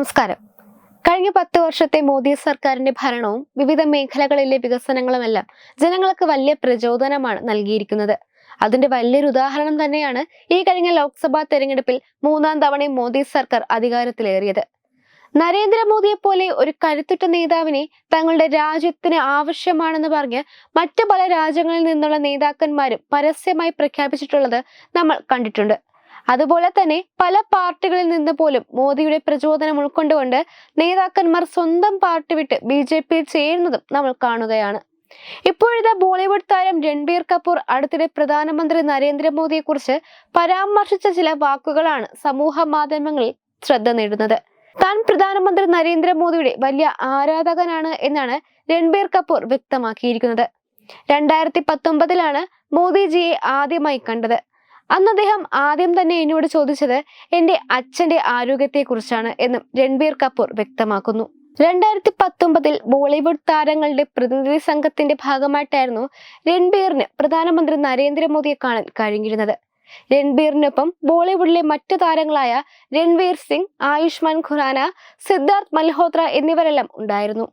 നമസ്കാരം. കഴിഞ്ഞ പത്ത് വർഷത്തെ മോദി സർക്കാരിന്റെ ഭരണവും വിവിധ മേഖലകളിലെ വികസനങ്ങളുമെല്ലാം ജനങ്ങൾക്ക് വലിയ പ്രചോദനമാണ് നൽകിയിരിക്കുന്നത്. അതിന്റെ വലിയൊരു ഉദാഹരണം തന്നെയാണ് ഈ കഴിഞ്ഞ ലോക്സഭാ തെരഞ്ഞെടുപ്പിൽ മൂന്നാം തവണയും മോദി സർക്കാർ അധികാരത്തിലേറിയത്. നരേന്ദ്രമോദിയെ പോലെ ഒരു കരുത്തുറ്റ നേതാവിനെ തങ്ങളുടെ രാജ്യത്തിന് ആവശ്യമാണെന്ന് പറഞ്ഞ് മറ്റു പല രാജ്യങ്ങളിൽ നിന്നുള്ള നേതാക്കന്മാരും പരസ്യമായി പ്രഖ്യാപിച്ചിട്ടുള്ളത് നമ്മൾ കണ്ടിട്ടുണ്ട്. അതുപോലെ തന്നെ പല പാർട്ടികളിൽ നിന്ന് പോലും മോദിയുടെ പ്രചോദനം ഉൾക്കൊണ്ടുകൊണ്ട് നേതാക്കന്മാർ സ്വന്തം പാർട്ടി വിട്ട് ബി ജെ പിയിൽ ചേരുന്നതും നമ്മൾ കാണുകയാണ്. ഇപ്പോഴത്തെ ബോളിവുഡ് താരം രൺബീർ കപൂർ അടുത്തിടെ പ്രധാനമന്ത്രി നരേന്ദ്രമോദിയെ കുറിച്ച് പരാമർശിച്ച ചില വാക്കുകളാണ് സമൂഹ മാധ്യമങ്ങളിൽ ശ്രദ്ധ നേടുന്നത്. താൻ പ്രധാനമന്ത്രി നരേന്ദ്രമോദിയുടെ വലിയ ആരാധകനാണ് എന്നാണ് രൺബീർ കപൂർ വ്യക്തമാക്കിയിരിക്കുന്നത്. രണ്ടായിരത്തി പത്തൊമ്പതിലാണ് മോദിജിയെ ആദ്യമായി കണ്ടത്. അന്ന് അദ്ദേഹം ആദ്യം തന്നെ എന്നോട് ചോദിച്ചത് എന്റെ അച്ഛന്റെ ആരോഗ്യത്തെക്കുറിച്ചാണ് എന്നും രൺബീർ കപൂർ വ്യക്തമാക്കുന്നു. രണ്ടായിരത്തി പത്തൊമ്പതിൽ ബോളിവുഡ് താരങ്ങളുടെ പ്രതിനിധി സംഘത്തിന്റെ ഭാഗമായിട്ടായിരുന്നു രൺബീറിന് പ്രധാനമന്ത്രി നരേന്ദ്രമോദിയെ കാണാൻ കഴിഞ്ഞിരുന്നത്. രൺബീറിനൊപ്പം ബോളിവുഡിലെ മറ്റു താരങ്ങളായ രൺവീർ സിംഗ് ആയുഷ്മാൻ ഖുറാന സിദ്ധാർത്ഥ് മൽഹോത്ര എന്നിവരെല്ലാം ഉണ്ടായിരുന്നു.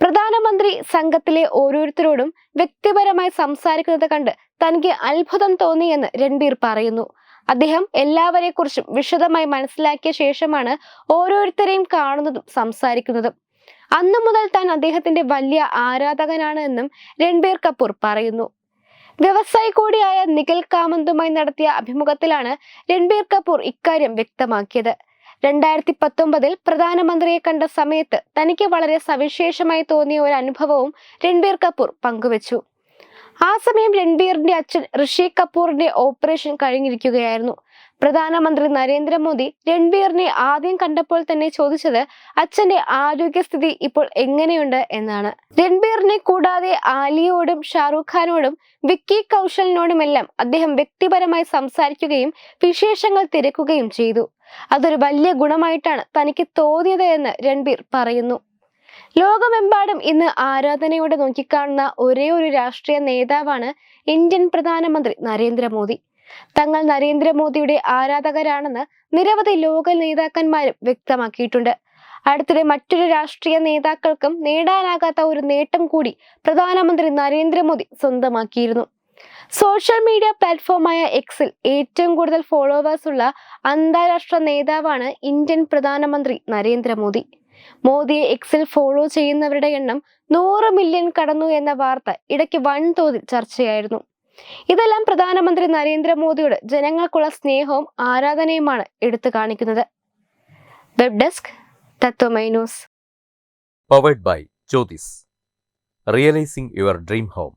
പ്രധാനമന്ത്രി സംഘത്തിലെ ഓരോരുത്തരോടും വ്യക്തിപരമായി സംസാരിക്കുന്നത് കണ്ട് തനിക്ക് അത്ഭുതം തോന്നിയെന്ന് രൺബീർ പറയുന്നു. അദ്ദേഹം എല്ലാവരെ കുറിച്ചും വിശദമായി മനസ്സിലാക്കിയ ശേഷമാണ് ഓരോരുത്തരെയും കാണുന്നതും സംസാരിക്കുന്നതും. അന്നു മുതൽ താൻ അദ്ദേഹത്തിന്റെ വലിയ ആരാധകനാണ് എന്നും രൺബീർ കപൂർ പറയുന്നു. വ്യവസായി കൂടിയായ നിഖിൽ കാമന്തുമായി നടത്തിയ അഭിമുഖത്തിലാണ് രൺബീർ കപൂർ ഇക്കാര്യം വ്യക്തമാക്കിയത്. രണ്ടായിരത്തി പത്തൊമ്പതിൽ പ്രധാനമന്ത്രിയെ കണ്ട സമയത്ത് തനിക്ക് വളരെ സവിശേഷമായി തോന്നിയ ഒരു അനുഭവവും രൺബീർ കപൂർ പങ്കുവച്ചു. ആ സമയം രൺബീറിന്റെ അച്ഛൻ ഋഷി കപൂറിന്റെ ഓപ്പറേഷൻ കഴിഞ്ഞിരിക്കുകയായിരുന്നു. പ്രധാനമന്ത്രി നരേന്ദ്രമോദി രൺബീറിനെ ആദ്യം കണ്ടപ്പോൾ തന്നെ ചോദിച്ചത് അച്ഛന്റെ ആരോഗ്യസ്ഥിതി ഇപ്പോൾ എങ്ങനെയുണ്ട്? എന്നാണ്. രൺബീറിനെ കൂടാതെ ആലിയോടും ഷാറൂഖ് ഖാനോടും വിക്കി കൗശലിനോടുമെല്ലാം അദ്ദേഹം വ്യക്തിപരമായി സംസാരിക്കുകയും വിശേഷങ്ങൾ തിരക്കുകയും ചെയ്തു. അതൊരു വലിയ ഗുണമായിട്ടാണ് തനിക്ക് തോന്നിയത് എന്ന് രൺബീർ പറയുന്നു. ലോകമെമ്പാടും ഇന്ന് ആരാധനയോടെ നോക്കിക്കാണുന്ന ഒരേ ഒരു രാഷ്ട്രീയ നേതാവാണ് ഇന്ത്യൻ പ്രധാനമന്ത്രി നരേന്ദ്രമോദി. തങ്ങൾ നരേന്ദ്രമോദിയുടെ ആരാധകരാണെന്ന് നിരവധി ലോക നേതാക്കന്മാരും വ്യക്തമാക്കിയിട്ടുണ്ട്. അടുത്തിടെ മറ്റൊരു രാഷ്ട്രീയ നേതാക്കൾക്കും നേടാനാകാത്ത ഒരു നേട്ടം കൂടി പ്രധാനമന്ത്രി നരേന്ദ്രമോദി സ്വന്തമാക്കിയിരുന്നു. സോഷ്യൽ മീഡിയ പ്ലാറ്റ്ഫോമായ എക്സിൽ ഏറ്റവും കൂടുതൽ ഫോളോവേഴ്സ് ഉള്ള അന്താരാഷ്ട്ര നേതാവാണ് ഇന്ത്യൻ പ്രധാനമന്ത്രി നരേന്ദ്രമോദി മോദിയെ എക്സിൽ ഫോളോ ചെയ്യുന്നവരുടെ എണ്ണം നൂറ് മില്യൺ കടന്നു എന്ന വാർത്ത ഇടയ്ക്ക് വൻതോതിൽ ചർച്ചയായിരുന്നു ഇതെല്ലാം പ്രധാനമന്ത്രി നരേന്ദ്രമോദിയുടെ ജനങ്ങൾക്കുള്ള സ്നേഹവും ആരാധനയുമാണ് എടുത്തു കാണിക്കുന്നത് web desk Tatwamayi news by by Jyotis. Your dream home.